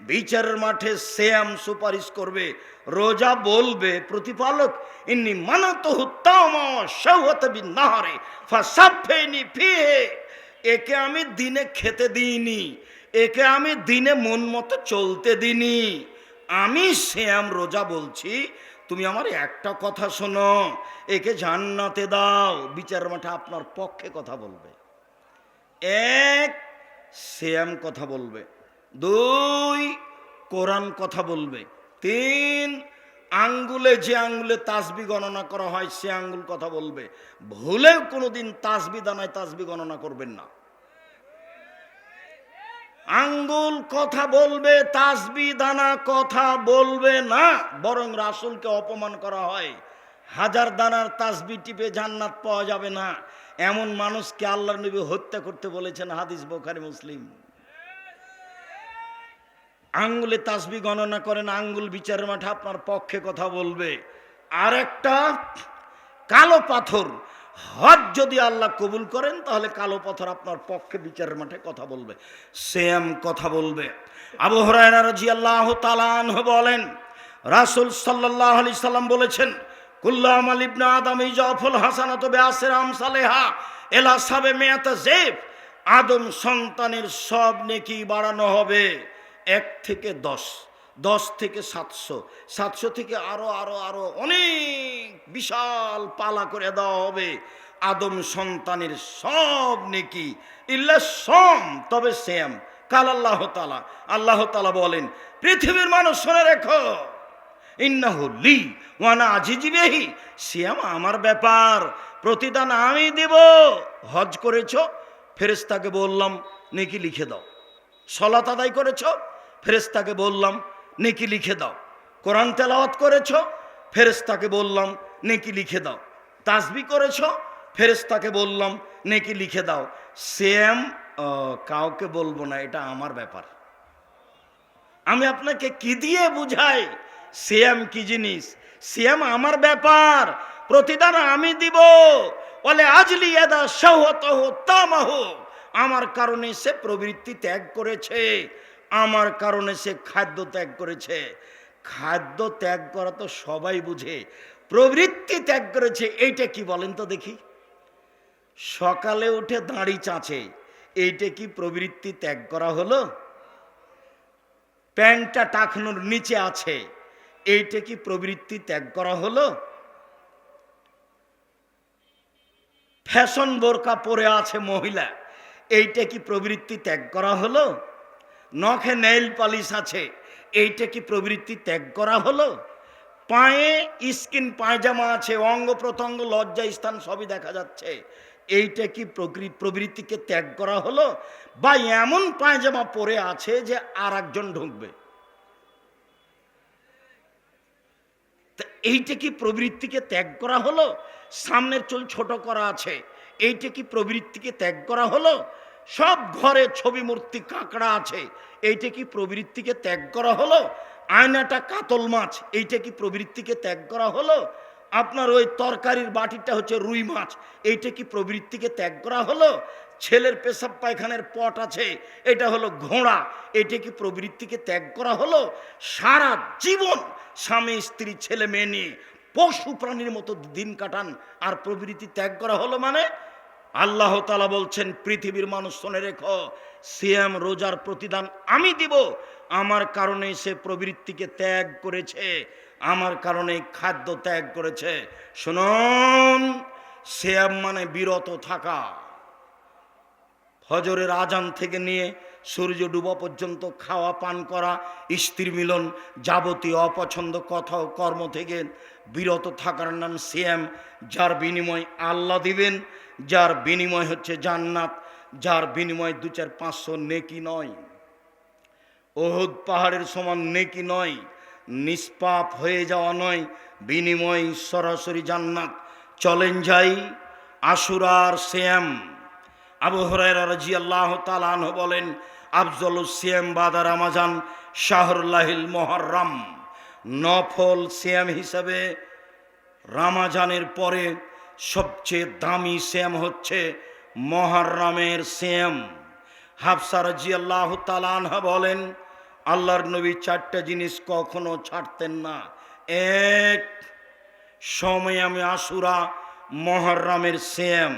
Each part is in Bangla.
বিচারের মাঠে শ্যাম সুপারিশ করবে, রোজা বলবে প্রতিপালক, ইন্নি মানত নাহারে ফাসাফেনি ফিহে। একে আমি দিনে খেতে দিইনি, একে আমি দিনে মন মতো চলতে দিইনি। আমি শ্যাম রোজা বলছি, তুমি আমার একটা কথা শোনো, একে জান্নাতে দাও। বিচার মাঠে আপনার পক্ষে কথা বলবে। এক, শ্যাম কথা বলবে। দুই, কোরআন কথা বলবে। তিন, আঙ্গুলে যে আঙ্গুলে তাসবি গণনা করা হয়, সে আঙ্গুল কথা বলবে। ভুলেও কোনোদিন তাসবি দানায় তাসবি গণনা করবেন না। আঙ্গুল কথা বলবে, তাসবি দানা কথা বলবে না, বরং রাসুলকে অপমান করা হয়। হাজার দানার তাসবি টিপে জান্নাত পাওয়া যাবে না। এমন মানুষকে আল্লাহ নবী হত্যা করতে বলেছেন হাদিস বোখারি, মুসলিম। আঙ্গুলে তাসবি গণনা করেন, আঙ্গুল বিচারের মাঠে আপনার পক্ষে কথা বলবে। আর একটা কালো পাথর। হজ যদি আল্লাহ কবুল করেন, তাহলে কালো পাথর আপনার পক্ষে বিচারের মাঠে কথা বলবে। সেম কথা বলবে। আবু হরায়রা রাজি আল্লাহ তালান বলেন, রাসুল সাল্লাহ আলি সাল্লাম বলেছেন কুল্লাম আলিবনা আদম ইজাফুল হাসানাত বেআসির আমসালেহা এলা সাবে মেয়াতা জেব আদম সন্তানের সব নেকি বাড়ানো হবে। এক থেকে দশ দশ থেকে সাতশো সাতশো থেকে আরও আরও আরও অনেক বিশাল পালা করে দেওয়া হবে। আদম সন্তানের সব নেকি, ইল্লা সম, তবে শ্যাম। কাল আল্লাহ তালা আল্লাহ তালা বলেন, পৃথিবীর মানুষ শুনে রেখো। ইন্নাহু লি ওয়ানা আজিজিবেহি শ্যাম আমার ব্যাপার, প্রতিদান আমি দেব। হজ করেছ ফেরেস্তাকে বললাম, নেকি লিখে দাও। সলাত আদায় করেছ ফেরেস্তাকে বললাম, নেকি লিখে দাও। কোরআন তেলাওয়াত করেছ? ফেরেস্তাকে বললাম, নেকি লিখে দাও। তাসবি করেছ? ফেরেস্তাকে বললাম, নেকি লিখে দাও। সেম কাউকে বলব না, এটা আমার ব্যাপার। আমি আপনাকে কি দিয়ে বুঝাই? সিয়াম কি জিনিস? সিয়াম আমার ব্যাপার। প্রতিদান আমি দিব। বলে, আজলি এদা সহত তামাহ। আমার কারণে সে প্রবৃত্তি ত্যাগ করেছে। আমার কারণে সে খাদ্য ত্যাগ করেছে। খাদ্য ত্যাগ করা তো সবাই বুঝে। প্রবৃত্তি ত্যাগ করেছে, এইটা কি বলেন তো দেখি। সকালে উঠে দাঁড়ি চাঁচে, এইটা কি প্রবৃত্তি ত্যাগ করা হলো? প্যান্টটা টাকনোর নিচে আছে, এইটা কি প্রবৃত্তি ত্যাগ করা হলো? ফ্যাশন বোরকা পরে আছে মহিলা, এইটা কি প্রবৃত্তি ত্যাগ করা হলো? নখে নেইল পালিশ আছে। এইটা কি প্রবৃত্তি ত্যাগ করা হলো? পায়ে স্কিন পায়জামা আছে, অঙ্গ প্রত্যঙ্গ, লজ্জা স্থান সবই দেখা যাচ্ছে। এইটা কি প্রবৃত্তিকে ত্যাগ করা হলো? বা এমন পায়জামা পরে আছে যে আর একজন ঢুকবে এইটা কি প্রবৃত্তিকে ত্যাগ করা হলো? সামনের চুল ছোট করা আছে। এইটা কি প্রবৃত্তিকে ত্যাগ করা হলো? সব ঘরে ছবি মূর্তি কাঁকড়া আছে। এইটা কি প্রবৃত্তিকে ত্যাগ করা হলো? আয়নাটা কাতল মাছ, এইটা কি প্রবৃত্তিকে ত্যাগ করা হলো? আপনার ওই তরকারির বাটিটা হচ্ছে রুই মাছ, এইটা কি প্রবৃত্তিকে ত্যাগ করা হলো? ছেলের পেশাব পায়খানের পট আছে, এটা হলো ঘোড়া এটা কি প্রবৃত্তিকে ত্যাগ করা হলো? সারা জীবন স্বামী, স্ত্রী, ছেলে, মেয়ে নিয়ে পশু প্রাণীর মতো দিন কাটান, আর প্রবৃত্তি ত্যাগ করা হলো মানে আল্লাহ তালা বলছেন, পৃথিবীর মানুষ শোনে রেখো সিয়াম রোজার প্রতিদান আমি দিব। আমার কারণে সে প্রবৃত্তিকে ত্যাগ করেছে, আমার কারণে খাদ্য ত্যাগ করেছে। শুনুন সিয়াম মানে বিরত থাকা। হজরের আজান থেকে নিয়ে সূর্য ডুবা পর্যন্ত খাওয়া, পান করা স্ত্রী মিলন যাবতীয় অপছন্দ কথা ও কর্ম থেকে বিরত থাকার নাম সিয়াম যার বিনিময় আল্লাহ দিবেন। যার বিনিময় হচ্ছে জান্নাত, যার বিনিময় দু চার পাঁচশো নেকি নয়। ওহুদ পাহাড়ের সমান নেকি নয়, নিষ্পাপ হয়ে যাওয়া নয়, বিনিময় সরাসরি জান্নাত। চলেন যাই আশুরার শ্যাম। আবু হরাইরা রাজি তালান বলেন, আফজল সিয়াম বাদা রামাজান শাহরুল্লাহিল মোহরম নফল সিয়াম হিসাবে রামাজানের পরে সবচেয়ে দামি শ্যাম হচ্ছে মহারামের শ্যাম। হাফসা রাজি আল্লাহ তালানহা বলেন, আল্লাহর নবী চারটা জিনিস কখনো ছাড়তেন না। এক, সময় আমি আশুরা, মহরমের সেম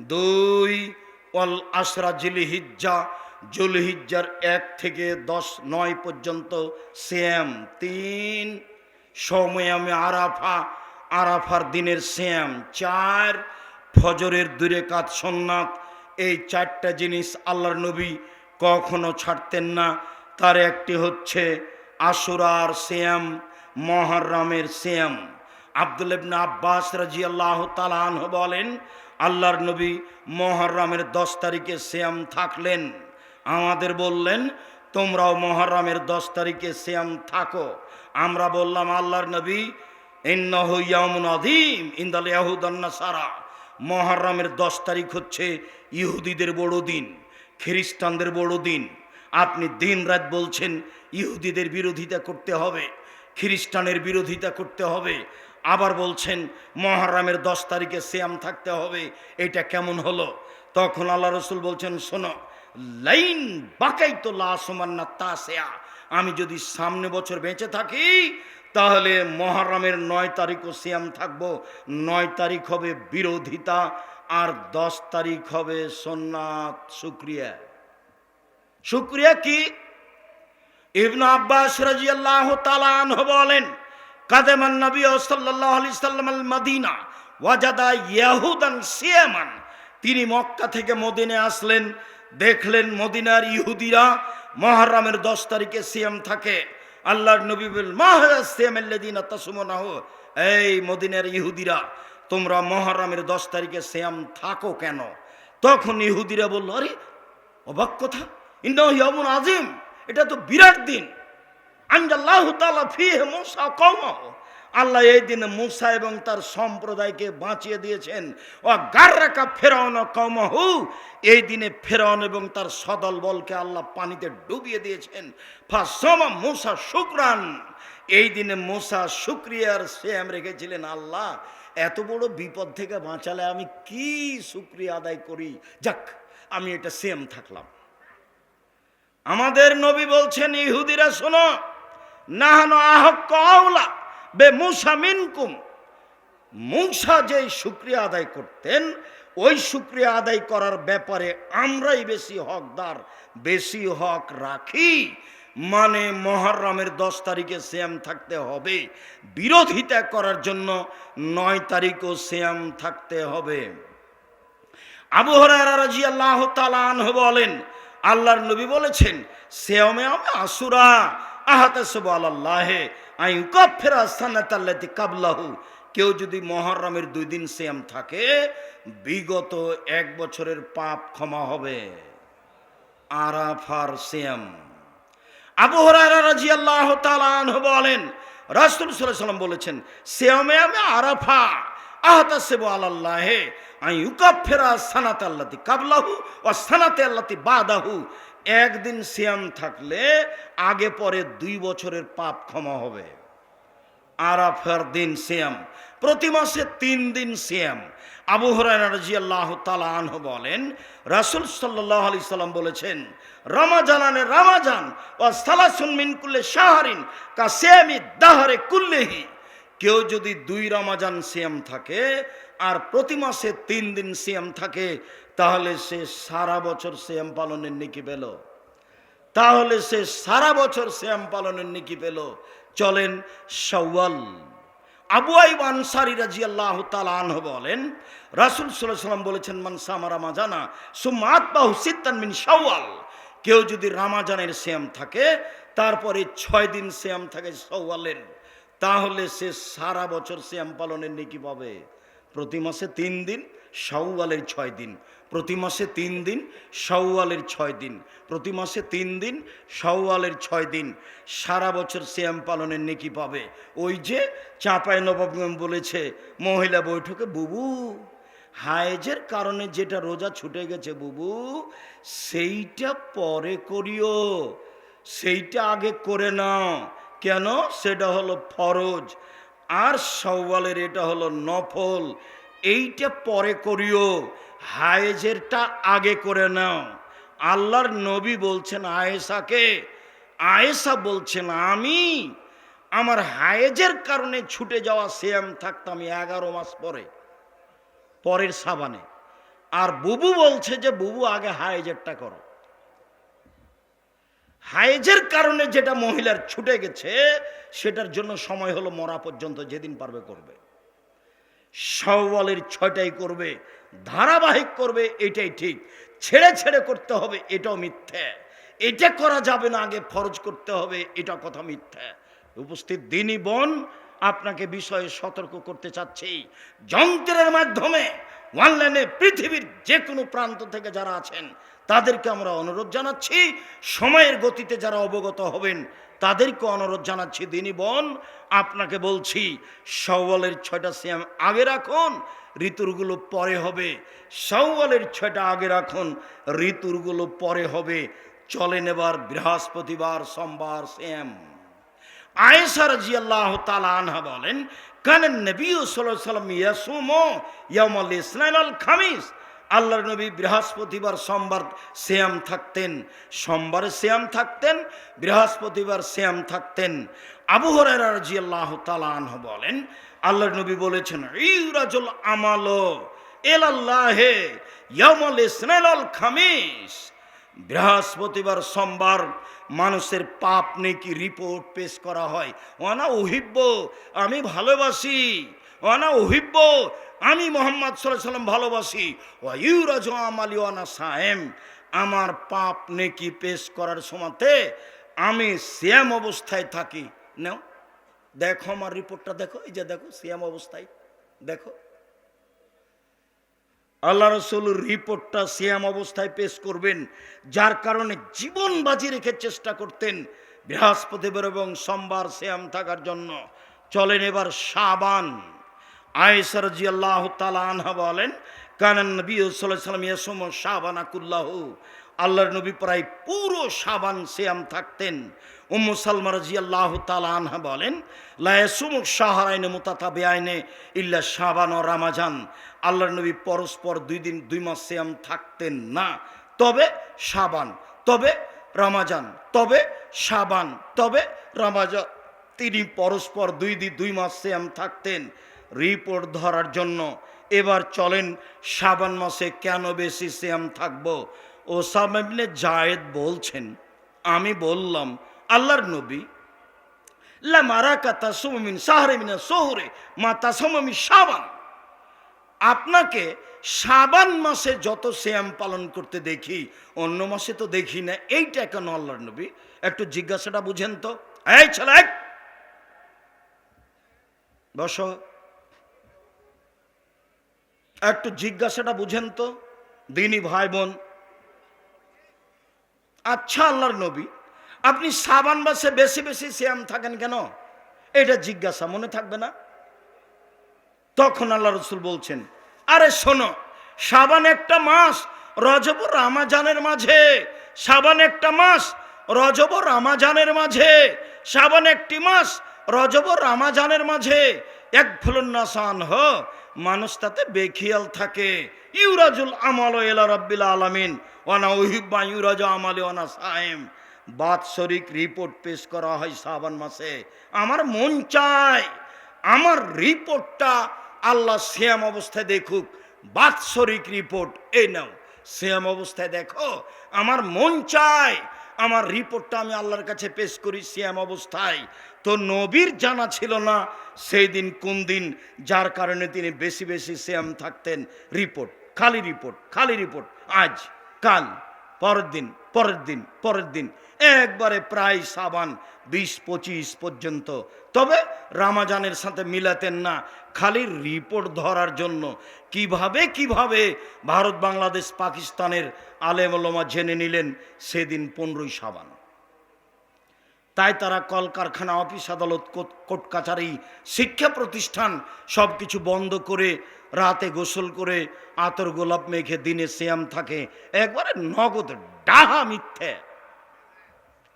দুই অল আশরা জিলিহিজ্জা, জুলহিজ্জার এক থেকে দশ, নয় পর্যন্ত সেম তিন, সময় আমি আরাফা আরাফার দিনের শ্যাম, চার ফজরের দূরে কাত সন্ন্যাত এই চারটা জিনিস আল্লাহর নবী কখনো ছাড়তেন না। তার একটি হচ্ছে আশুরার শ্যাম, মহরমের শ্যাম। আব্দুল আব্বাস রাজি আল্লাহ তালান বলেন, আল্লাহর নবী মহরমের দশ তারিখে শ্যাম থাকলেন। আমাদের বললেন, তোমরাও মহরমের দশ তারিখে শ্যাম থাকো। আমরা বললাম, আল্লাহর নবী ইয়াহুদান্না সারা মহরমের দশ তারিখ হচ্ছে ইহুদিদের বড় দিন, খ্রিস্টানদের বড় দিন। আপনি দিন রাত বলছেন, ইহুদিদের বিরোধিতা করতে হবে, খ্রিস্টানের বিরোধিতা করতে হবে। আবার বলছেন, মহরমের দশ তারিখে শ্যাম থাকতে হবে, এটা কেমন হলো? তখন আল্লাহ রসুল বলছেন, শোনো, লাইন বাকাই তো লাসমান্না তাসেয়া। আমি যদি সামনে বছর বেঁচে থাকি তাহলে মহরমের নয় তারিখও সিয়াম থাকব। নয় তারিখ হবে বিরোধিতা আর দশ তারিখ হবে সোননাথ, শুক্রিয়া। শুক্রিয়া কি? ইবনু আব্বাস রাজিয়াল্লাহ তালান বলেন, কাদেমান নবী সাল্লাহ আলি সাল্লাম মদিনা ওয়াজাদা ইয়াহুদান সিয়ামান। তিনি মক্কা থেকে মদিনে আসলেন, দেখলেন মদিনার ইহুদিরা মহরমের দশ তারিখে সিয়াম থাকে। আল্লাহর নবী বল এই মদিনের ইহুদিরা, তোমরা মহরমের দশ তারিখে শ্যাম থাকো কেন? তখন ইহুদিরা বলল, আরে, অবাক কথা। ইন্দিন আজিম এটা তো বিরাট দিন। আঞ্জাল্লাহ তালা কৌমাহ আল্লাহ এই দিনে মুসা এবং তার সম্প্রদায়কে বাঁচিয়ে দিয়েছেন। ও গার্রাকা ফেরাউন কৌমাহু এই দিনে ফেরাউন এবং তার সদল বলকে আল্লাহ পানিতে ডুবিয়ে দিয়েছেন। ফাসমা মুসা শুক্রান, এই দিনে মুসা শুক্রিয়ার শ্যাম রেখেছিলেন, আল্লাহ, এত বড় বিপদ থেকে বাঁচালে আমি কি শুক্রিয়া আদায় করি? যাক, আমি এটা সেম থাকলাম। আমাদের নবী বলছেন, ইহুদিরা শোনো, নাহানো আহ কওলা বে মুসা মিনকুম। মুসা যে শুক্রিয়া আদায় করতেন, ওই শুক্রিয়া আদায় করার ব্যাপারে আমরাই বেশি হকদার, বেশি হক রাখি। মানে মহরমের দশ তারিখে শ্যাম থাকতে হবে, বিরোধিতা করার জন্য নয় তারিখও শ্যাম থাকতে হবে। আবু হরাজি আল্লাহ তালান বলেন, আল্লাহর নবী বলেছেন শ্যামে আমি আসুরা আহাতে সব আল্লাহে আই কফেরা সানাতাল্লাতি কাবলাহু। কেউ যদি মহরমের দুই দিন শ্যাম থাকে, বিগত এক বছরের পাপ ক্ষমা হবে। আরাফার শ্যাম আবু হরারা রাজি আল্লাহ তালান বলেন, রাসুল সাল্লাম বলেছেন শ্যামে আমি আরাফা আহতা সেব আল্লাহে আই ইউকাফেরা সানাত আল্লাতি কাবলাহু ও সানাতে আল্লাতি বাদাহু। একদিন শ্যাম থাকলে আগে পরে দুই বছরের পাপ ক্ষমা হবে। আরাফার দিন শ্যাম প্রতি মাসে তিন দিন শ্যাম আবু হরাজি আল্লাহ তালাহ বলেন, রাসুল সাল্লাহ আলি সাল্লাম বলেছেন, রমাজানানে রামাজান ও সালাসুন মিনকুল্লে শাহরিন কা শ্যামি দাহারে কুল্লেহি। কেউ যদি দুই রমাজান শ্যাম থাকে, আর প্রতি মাসে তিন দিন শ্যাম থাকে তাহলে সে সারা বছর শ্যাম পালনের নিকি পেল। তাহলে সে সারা বছর শ্যাম পালনের নিকি পেল। চলেন সওয়াল আবু আইব আনসারি রাজি আল্লাহ তালাহ বলেন, রাসুল সাল্লাহ সাল্লাম বলেছেন মানসা আমার রামাজানা সুমাত বাহু সিদ্দান মিন সওয়াল কেউ যদি রামাজানের শ্যাম থাকে, তারপরে ছয় দিন শ্যাম থাকে সওয়ালের তাহলে সে সারা বছর শ্যাম পালনের নেকি পাবে। প্রতি মাসে তিন দিন সওয়ালের ছয় দিন। প্রতি মাসে তিন দিন সওয়ালের ছয় দিন। প্রতি মাসে তিন দিন সওয়ালের ছয় দিন। সারা বছর শ্যাম পালনের নেকি পাবে। ওই যে চাঁপায় নবাব বলেছে, মহিলা বৈঠকে, বুবু, হায়েজের কারণে যেটা রোজা ছুটে গেছে, বুবু, সেইটা পরে করিও। সেইটা আগে করে নাও। কেন? সেটা হলো ফরজ। আর সওয়ালের এটা হলো নফল। এইটা পরে করিও। হায়েজেরটা আগে করে নাও। আল্লাহর নবী বলছেন, আয়েশাকে, আয়েশা বলছেন, আমি আমার হায়েজের কারণে ছুটে যাওয়া শ্যাম থাকতাম এগারো মাস পরে, পরের সাবানে। আর বুবু বলছে যে, বুবু, আগে হায়েজেরটা করো। হায়েজের কারণে যেটা মহিলার ছুটে গেছে, সেটার জন্য সময় হলো মরা পর্যন্ত, যেদিন পারবে করবে। সওয়ালের ছয়টাই করবে ধারাবাহিক করবে, এটাই ঠিক। ছেড়ে ছেড়ে করতে হবে, এটাও মিথ্যে। এটা করা যাবে না, আগে ফরজ করতে হবে এটা কথা মিথ্যে। উপস্থিত দিনী বোন, আপনাকে বিষয়ে সতর্ক করতে চাচ্ছি। যন্ত্রের মাধ্যমে অনলাইনে পৃথিবীর যে কোনো প্রান্ত থেকে যারা আছেন, তাদেরকে আমরা অনুরোধ জানাচ্ছি, সময়ের গতিতে যারা অবগত হবেন তাদেরকে অনুরোধ জানাচ্ছি। দিনী বোন, আপনাকে বলছি, সওয়ালের ছয়টা সিয়াম আগে রাখুন ঋতুরগুলো পরে হবে সওয়ালের ছয়টা আগে রাখুন ঋতুরগুলো পরে হবে চলে নেবার বৃহস্পতিবার, সোমবার শ্যাম আয়েশা রাজিয়াল্লাহ তাআলা আনহা বলেন কানেন নবী সাল্লাম ইয়াসুমু ইয়াউমাল ইসনাইন আল খামিস। আল্লাহর নবী বৃহস্পতিবার, সোমবার শ্যাম থাকতেন, সোমবারে শ্যাম থাকতেন, বৃহস্পতিবার শ্যাম থাকতেন। আবু হুরায়রা রাদিয়াল্লাহু তাআলা আনহু বলেন আল্লাহর নবী বলেছেন, ইউরাজুল আমালো এলাল্লাহে ইয়াউমাল ইসনাইন আল খামিস। বৃহস্পতিবার সোমবার মানুষের পাপ নেকি রিপোর্ট পেশ করা হয়। অনা ওহিব্য আমি ভালোবাসি। অনা ওহিব্য আমি মোহাম্মদ সাল্লাম ভালোবাসি। ও ইউরাজ আমালি, ওয়ানা সাহেম আমার পাপ নেকি পেশ করার সময়তে আমি শ্যাম অবস্থায় থাকি। নাও। দেখো আমার রিপোর্টটা দেখো, এই যে দেখো শ্যাম অবস্থায়। দেখো। আল্লাহ রসুল রিপোর্টটা সিয়াম অবস্থায় পেশ করবেন, যার কারণে জীবন বাজি রেখে চেষ্টা করতেন বৃহস্পতিবার এবং সোমবার শ্যাম থাকার জন্য। চলেন এবার সাবান আয়েসার জি আল্লাহ আনহা বলেন কানান নবী সাল্লাহ সাল্লাম ইয়াসুম সাবান আকুল্লাহ আল্লাহর নবী প্রায় পুরো সাবান শ্যাম থাকতেন। উম্মু সালমা রাজি আল্লাহ আনহা বলেন লায়াসুম শাহরাইনে মুতাতা বেআইনে ইল্লা সাবান ও রামাজান। আল্লাহর নবী পরস্পর দুই দিন, দুই মাস শ্যাম থাকতেন না। তবে সাবান তবে রামাজান, তবে সাবান তবে রামাজান তিনি পরস্পর দুই দিন, দুই মাস শ্যাম থাকতেন। রিপোর্ট ধরার জন্য এবার চলেন সাবান মাসে কেন বেশি শ্যাম থাকব? ও সামনে জায়েদ বলছেন, আমি বললাম, আল্লাহর নবী আপনাকে সাবান মাসে যত শ্যাম পালন করতে দেখি, অন্য মাসে তো দেখি না, এইটা কেন আল্লাহর নবী? একটু জিজ্ঞাসাটা বুঝেন তো। এই ছেলে বস। একটু জিজ্ঞাসাটা বুঝেন তো, দিনী ভাই বোন আচ্ছা আল্লাহর নবী, আপনি সাবান মাসে বেশি বেশি শ্যাম থাকেন কেন? এটা জিজ্ঞাসা মনে থাকবে না? তখন আল্লাহ রসুল বলছেন, আরে শোনো, সাবান একটা মাস রজব রামাজানের মাঝে, সাবান একটা মাস রজব রামাজানের মাঝে, সাবান একটি মাস রজব রামাজানের মাঝে, এক ফুলন্নাসান হ মানুষ তাতে বেখিয়াল থাকে। ইউরাজুল আমল এলা রব্বিল আলামিন। ওয়ানা ওহিব্বা ইউরাজ আমালে ওয়ানা সাহেম বাৎসরিক রিপোর্ট পেশ করা হয় শ্রাবণ মাসে। আমার মন চায়, আমার রিপোর্টটা আল্লাহ শ্যাম অবস্থায় দেখুক। বাৎসরিক রিপোর্ট এই নাও। শ্যাম অবস্থায় দেখো, আমার মন চায়, আমার রিপোর্টটা আমি আল্লাহর কাছে পেশ করি শ্যাম অবস্থায়। তো নবীর জানা ছিল না সেই দিন কোন দিন, যার কারণে তিনি বেশি বেশি শ্যাম থাকতেন। রিপোর্ট, খালি রিপোর্ট খালি রিপোর্ট। আজ, কাল, পরের দিন পরের দিন পরের দিন। একবারে প্রায় সাবান বিশ পঁচিশ পর্যন্ত। তবে রামাজানের সাথে মিলাতেন না। খালি রিপোর্ট ধরার জন্য। কীভাবে কীভাবে ভারত, বাংলাদেশ, পাকিস্তানের আলেমলমা জেনে নিলেন সেদিন পনেরোই সাবান। তাই তারা কলকারখানা, অফিস আদালত, কোর্ট- কাছারি শিক্ষা প্রতিষ্ঠান সব কিছু বন্ধ করে রাতে গোসল করে আতর গোলাপ মেখে দিনে শ্যাম থাকে। একবারে নগদ ডাহা মিথ্যে।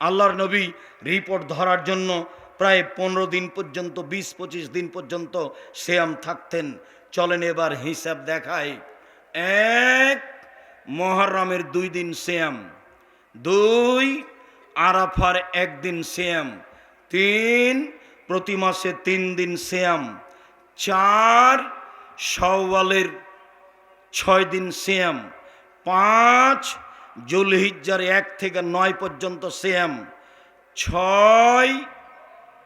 আল্লাহর নবী রিপোর্ট ধরার জন্য প্রায় পনেরো দিন পর্যন্ত, বিশ, পঁচিশ দিন পর্যন্ত শ্যাম থাকতেন। চলেন এবার হিসাব দেখায় এক, মহরমের দুই দিন শ্যাম দুই আরাফার একদিন শ্যাম, তিন, প্রতি মাসে তিন দিন শ্যাম, চার সওয়ালের ছয় দিন শ্যাম, পাঁচ, জুলহিজ্জার এক থেকে নয় পর্যন্ত শ্যাম, ছয়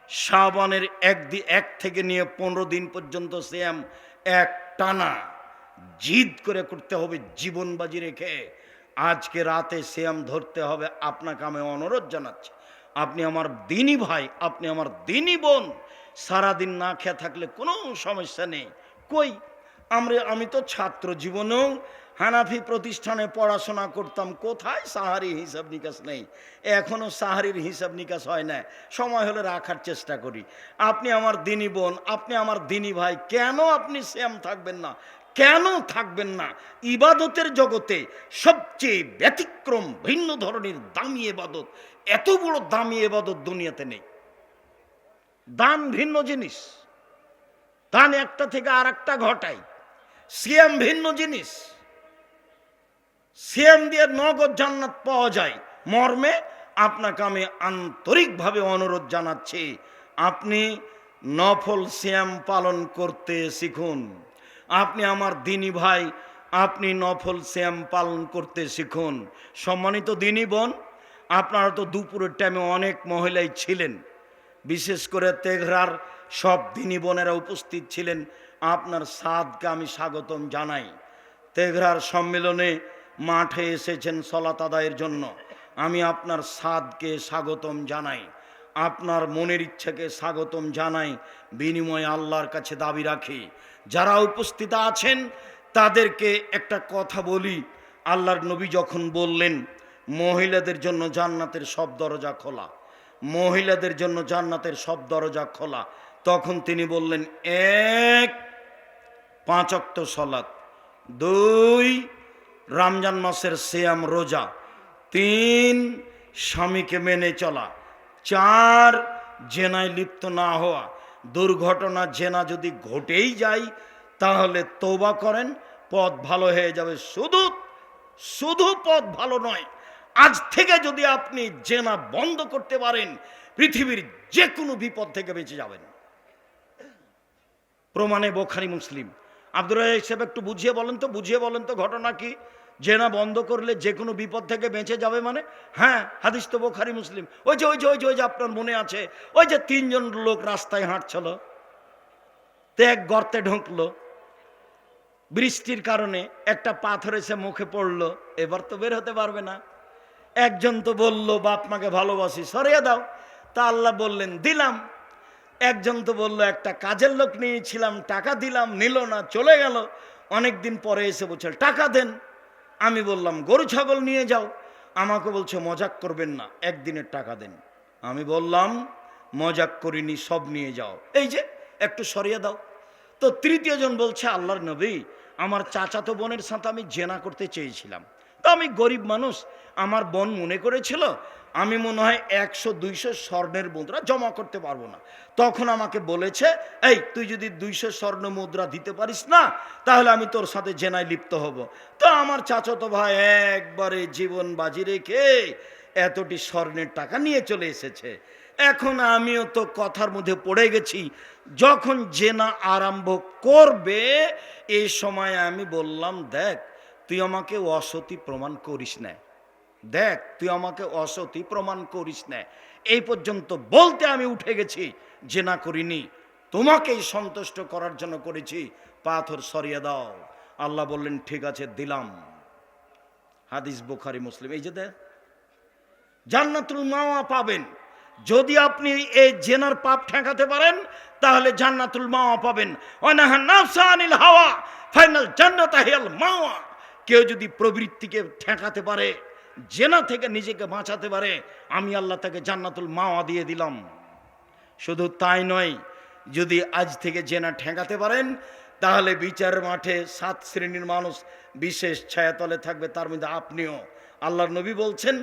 শ্রাবণের এক এক থেকে নিয়ে পনেরো দিন পর্যন্ত শ্যাম, এক টানা। জিদ করে করতে হবে জীবন বাজি রেখে। আজকে রাতে শ্যাম ধরতে হবে, আপনাকে আমি অনুরোধ জানাচ্ছি। আপনি আমার দিনই ভাই, আপনি আমার দিনই বোন, সারাদিন না খেয়ে থাকলে কোনো সমস্যা নেই। কই? আমরা, আমি তো ছাত্র জীবনেও হানাফি প্রতিষ্ঠানে পড়াশোনা করতাম, কোথায় সাহারি হিসাব নিকাশ নেই? এখনও সাহারির হিসাব নিকাশ হয় না। সময় হলে রাখার চেষ্টা করি। আপনি আমার দিনী বোন, আপনি আমার দিনী ভাই, কেন আপনি শ্যাম থাকবেন না? কেন থাকবেন না? ইবাদতের জগতে সবচেয়ে ব্যতিক্রম ভিন্ন ধরনের দামি এবাদত এত বড় দামি এবাদত দুনিয়াতে নেই। দান ভিন্ন জিনিস। দান একটা থেকে আর একটা ঘটায়। সিএম ভিন্ন জিনিস। সিএম দিয়ে নগদ জান্নাত পাওয়া যায়। মর্মে আপনাকে আমি আন্তরিকভাবে অনুরোধ জানাচ্ছি, আপনি নফল সিয়াম পালন করতে শিখুন। আপনি আমার দিনী ভাই, আপনি নফল শ্যাম পালন করতে শিখুন। সম্মানিত দিনী বোন, আপনারা তো দুপুরের টাইমে অনেক মহিলাই ছিলেন। বিশেষ করে তেঘরার সব দিনী বোনেরা উপস্থিত ছিলেন। আপনার সাদকে আমি স্বাগতম জানাই। তেঘরার সম্মেলনে মাঠে এসেছেন সলাত আদায়ের জন্য। আমি আপনার সাদকে স্বাগতম জানাই। আপনার মনের ইচ্ছাকে স্বাগতম জানাই, বিনিময়ে আল্লাহর কাছে দাবি রাখি। যারা উপস্থিত আছেন, তাদেরকে একটা কথা বলি। আল্লাহর নবী যখন বললেন, মহিলাদের জন্য জান্নাতের সব দরজা খোলা। মহিলাদের জন্য জান্নাতের সব দরজা খোলা। তখন তিনি বললেন, এক, পাঁচ অক্ত সলাৎ দুই, রমজান মাসের শ্যাম রোজা। তিন, স্বামীকে মেনে চলা। চার জেনায় লিপ্ত না হওয়া, দুর্ঘটনা জেনা যদি ঘটেই যায়, তাহলে তৌবা করেন, পথ ভালো হয়ে যাবে। শুধু শুধু পথ ভালো নয়, আজ থেকে যদি আপনি জেনা বন্ধ করতে পারেন, পৃথিবীর যে কোনো বিপদ থেকে বেঁচে যাবেন। প্রমাণে বোখারি মুসলিম। আব্দুর একটু বুঝিয়ে বলেন তো, বুঝিয়ে বলেন তো ঘটনা কি? জেনা বন্ধ করলে যে কোনো বিপদ থেকে বেঁচে যাবে মানে? হ্যাঁ হাদিস তো বোখারি, মুসলিম। ওই যে ওই যে ওই যে ওই যে আপনার মনে আছে, ওই যে তিনজন লোক রাস্তায় হাঁটছিল, তো এক গর্তে ঢুকলো, বৃষ্টির কারণে একটা পাথর এসে মুখে পড়ল, এবার তো বের হতে পারবে না। একজন তো বলল, বাপ মাকে ভালোবাসি সরিয়ে দাও। তা আল্লাহ বললেন, দিলাম। একজন তো বলল, একটা কাজের লোক নিয়েছিলাম, টাকা দিলাম, নিল না, চলে গেল। অনেক দিন পরে এসে বলছে, টাকা দেন। আমি বললাম, গরু, ছাগল নিয়ে যাও। আমাকে বলছে, মজাক করবেন না, একদিনের টাকা দেন। আমি বললাম, মজাক করিনি, সব নিয়ে যাও। এই যে, একটু সরিয়ে দাও। তো তৃতীয় জন বলছে, আল্লাহর নবী, আমার চাচাতো বোনের সাথে আমি জেনা করতে চেয়েছিলাম। তো আমি গরিব মানুষ, আমার বোন মনে করেছিল আমি মনে হয় একশো, দুইশো স্বর্ণের মুদ্রা জমা করতে পারব না। তখন আমাকে বলেছে, এই, তুই যদি দুইশো স্বর্ণ মুদ্রা দিতে পারিস না, তাহলে আমি তোর সাথে জেনায় লিপ্ত হব। তো আমার চাচাতো ভাই একবারে জীবন বাজি রেখে এতটি স্বর্ণের টাকা নিয়ে চলে এসেছে। এখন আমিও তো কথার মধ্যে পড়ে গেছি, যখন জেনা আরম্ভ করবে এই সময় আমি বললাম, দেখ, তুই আমাকে অসতি প্রমাণ করিস না। দেখ, তুই আমাকে অসতি প্রমাণ করিস না। এই পর্যন্ত বলতে আমি উঠে গেছি যে না করিনি। তোমাকেই সন্তুষ্ট করার জন্য করেছি। পাথর সরিয়ে দাও। আল্লাহ বললেন, ঠিক আছে, দিলাম। হাদিস বুখারি, মুসলিম। এই যে দেখ, জান্নাতুল মাওয়া পাবেন। যদি আপনি এই জেনার পাপ ঠেকাতে পারেন, তাহলে জান্নাতুল মাওয়া পাবেন। অনাহা হাওয়া ফাইনাল জান্নাত মাওয়া। কেউ যদি প্রবৃত্তিকে ঠেকাতে পারে জেনা থেকে নিজেকে বাঁচাতে পারে, আমি আল্লাহ তাকে জান্নাতুল মাওয়া দিয়ে দিলাম। শুধু তাই নয়, যদি আজ থেকে জেনা ঠেকাতে পারেন, তাহলে বিচার মাঠে সাত শ্রেণির মানুষ বিশেষ ছায়াতলে থাকবে, তার মধ্যে আপনিও। আল্লাহর নবী বলছেন,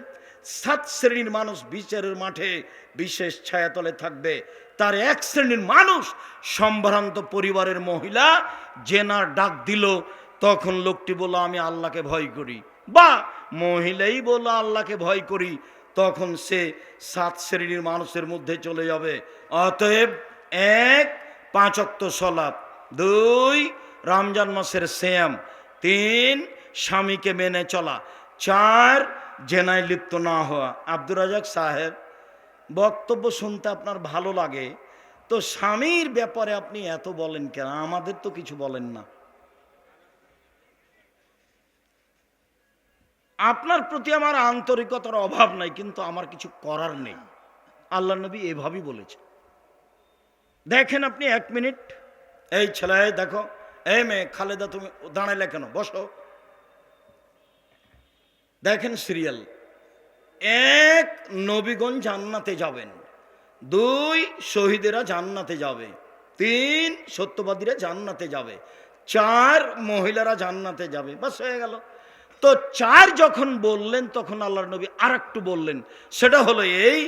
সাত শ্রেণির মানুষ বিচারের মাঠে বিশেষ ছায়াতলে থাকবে, তার এক শ্রেণির মানুষ সম্ভ্রান্ত পরিবারের মহিলা জেনার ডাক দিল, তখন লোকটি বলল, আমি আল্লাহকে ভয় করি। বা মহিলাই বলল, আল্লাহকে ভয় করি, তখন সে সাত শ্রেণির মানুষের মধ্যে চলে যাবে। অতএব এক পাঁচক্ত সলাপ, দুই, রমজান মাসের শ্যাম তিন, স্বামীকে মেনে চলা, চার, জেনায় লিপ্ত না হওয়া। আব্দুর রাজাক সাহেব, বক্তব্য শুনতে আপনার ভালো লাগে, তো স্বামীর ব্যাপারে আপনি এত বলেন কেন? আমাদের তো কিছু বলেন না। আপনার প্রতি আমার আন্তরিকতার অভাব নাই, কিন্তু আমার কিছু করার নেই। আল্লাহ নবী এভাবেই বলেছে দেখেন আপনি এক মিনিট। এই ছেলে দেখো, এই মেয়ে, খালেদা, তুমি দাঁড়াইলে কেন? বসো। দেখেন সিরিয়াল। এক নবীগণ জান্নাতে যাবেন। দুই শহীদেরা জান্নাতে যাবে। তিন সত্যবাদীরা জান্নাতে যাবে। চার মহিলারা জান্নাতে যাবে। বাস হয়ে গেল। তো চার যখন বললেন, তখন আল্লাহর নবী আর একটু বললেন। সেটা হলো এই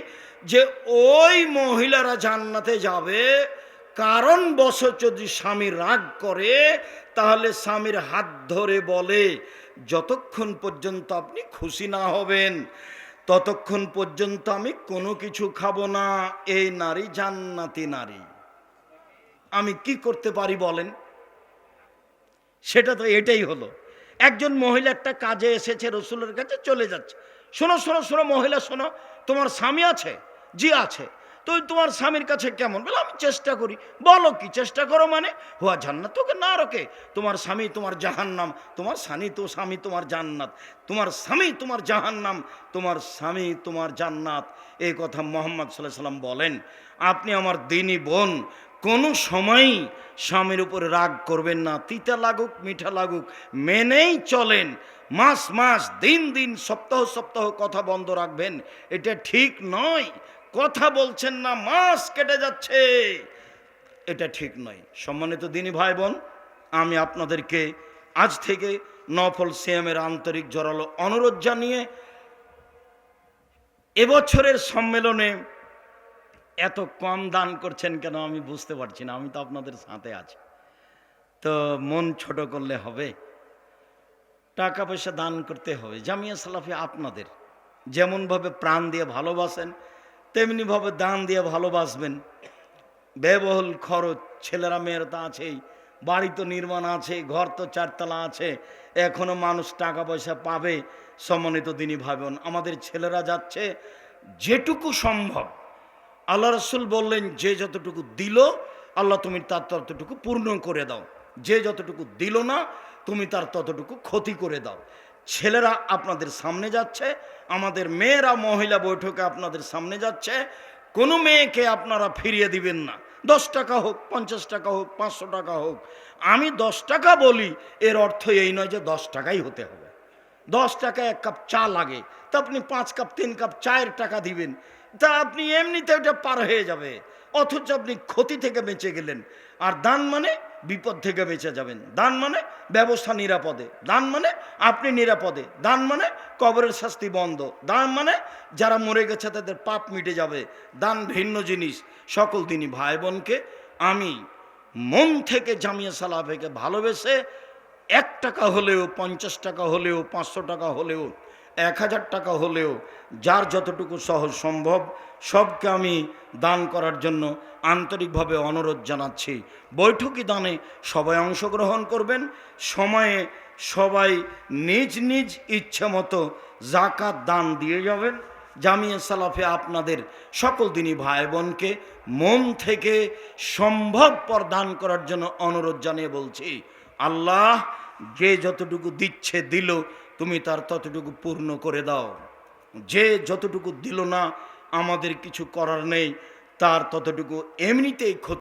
যে ওই মহিলারা জান্নাতে যাবে, কারণ বশ যদি স্বামী রাগ করে, তাহলে স্বামীর হাত ধরে বলে, যতক্ষণ পর্যন্ত আপনি খুশি না হবেন, ততক্ষণ পর্যন্ত আমি কোনো কিছু খাব না, এই নারী জান্নাতি নারী। আমি কি করতে পারি বলেন? সেটা তো এটাই হলো। একজন মহিলা একটা কাজে এসেছে, রসুলের কাছে চলে যাচ্ছে। শোনো শোনো শোনো, মহিলা, শোনো, তোমার স্বামী আছে? জি আছে। তো তোমার স্বামীর কাছে কেমন? বলে, আমি চেষ্টা করি। বলো কি, চেষ্টা করো মানে? হুয়া জান্নাত, তোকে না রকে। তোমার স্বামী তোমার জাহান্নাম, তোমার স্বামী তো স্বামী তোমার জান্নাত। তোমার স্বামী তোমার জাহান্নাম, তোমার স্বামী তোমার জান্নাত। এই কথা মোহাম্মদ সাল্লাহ সাল্লাম বলেন, আপনি আমার দিনী বোন কোনো সময়ই স্বামীর উপরে রাগ করবেন না, তিতা লাগুক, মিঠা লাগুক, মেনেই চলেন। মাস মাস, দিন দিন, সপ্তাহ সপ্তাহ কথা বন্ধ রাখবেন। এটা ঠিক নয়। কথা বলছেন না, মাস কেটে যাচ্ছে। এটা ঠিক নয়। সম্মানিত দিনী ভাই বোন আমি আপনাদেরকে আজ থেকে নফল সিএমের আন্তরিক জোরালো অনুরোধ জানিয়ে এবছরের সম্মেলনে এত কম দান করছেন কেন আমি বুঝতে পারছি না, আমি তো আপনাদের সাথে আছি। তো মন ছোট করলে হবে, টাকা পয়সা দান করতে হবে, জামিয়া সালাফি আপনাদের। যেমনভাবে প্রাণ দিয়ে ভালোবাসেন, তেমনিভাবে দান দিয়ে ভালোবাসবেন। ব্যয়বহুল খরচ, ছেলেরা মেয়েরা তো আছেই, বাড়ি তো নির্মাণ আছে, ঘর তো চারতলা আছে, এখনও মানুষ টাকা পয়সা পাবে, সমন্বিত দিনই ভাবেন। আমাদের ছেলেরা যাচ্ছে যেটুকু সম্ভব। আল্লাহ রসুল বললেন, যে যতটুকু দিল, আল্লাহ তুমি তার ততটুকু পূর্ণ করে দাও। যে যতটুকু দিল না, তুমি তার ততটুকু ক্ষতি করে দাও। ছেলেরা আপনাদের সামনে যাচ্ছে, আমাদের মেয়েরা মহিলা বৈঠকে আপনাদের সামনে যাচ্ছে। কোনো মেয়েকে আপনারা ফিরিয়ে দিবেন না। দশ টাকা হোক, পঞ্চাশ টাকা হোক, পাঁচশো টাকা হোক। আমি দশ টাকা বলি, এর অর্থ এই নয় যে দশ টাকাই হতে হবে। দশ টাকা এক কাপ চা লাগে। তা আপনি পাঁচ কাপ, তিন কাপ চায়ের টাকা দিবেন। তা আপনি এমনিতে ওটা পার হয়ে যাবে, অথচ আপনি ক্ষতি থেকে বেঁচে গেলেন। আর দান মানে বিপদ থেকে বেঁচে যাবেন। দান মানে ব্যবস্থা নিরাপদে। দান মানে আপনি নিরাপদে। দান মানে কবরের শাস্তি বন্ধ। দান মানে যারা মরে গেছে তাদের পাপ মিটে যাবে। দান ভিন্ন জিনিস। সকল দিনই ভাই বোনকে আমি মন থেকে জামিয়া সালাফেকে ভালোবেসে এক টাকা হলেও, পঞ্চাশ টাকা হলেও, পাঁচশো টাকা হলেও এক হাজার টাকা হলেও যার যতটুকু সহজ সম্ভব সবকে আমি দান করার জন্য আন্তরিকভাবে অনুরোধ জানাচ্ছি। বৈঠকি দানে সবাই অংশগ্রহণ করবেন। সময়ে সবাই নিজ নিজ ইচ্ছে মতো জাকাত দান দিয়ে যাবেন। জামিয়া সালাফে আপনাদের সকল দিনই ভাই বোনকে মন থেকে সম্ভবপর দান করার জন্য অনুরোধ জানিয়ে বলছি, আল্লাহ যে যতটুকু দিচ্ছে দিল তুমি তার ততটুকু পূর্ণ করে দাও। যে যতটুকু দিল না, আমাদের কিছু করার নেই, তার ততটুকু এমনিতেই ক্ষতি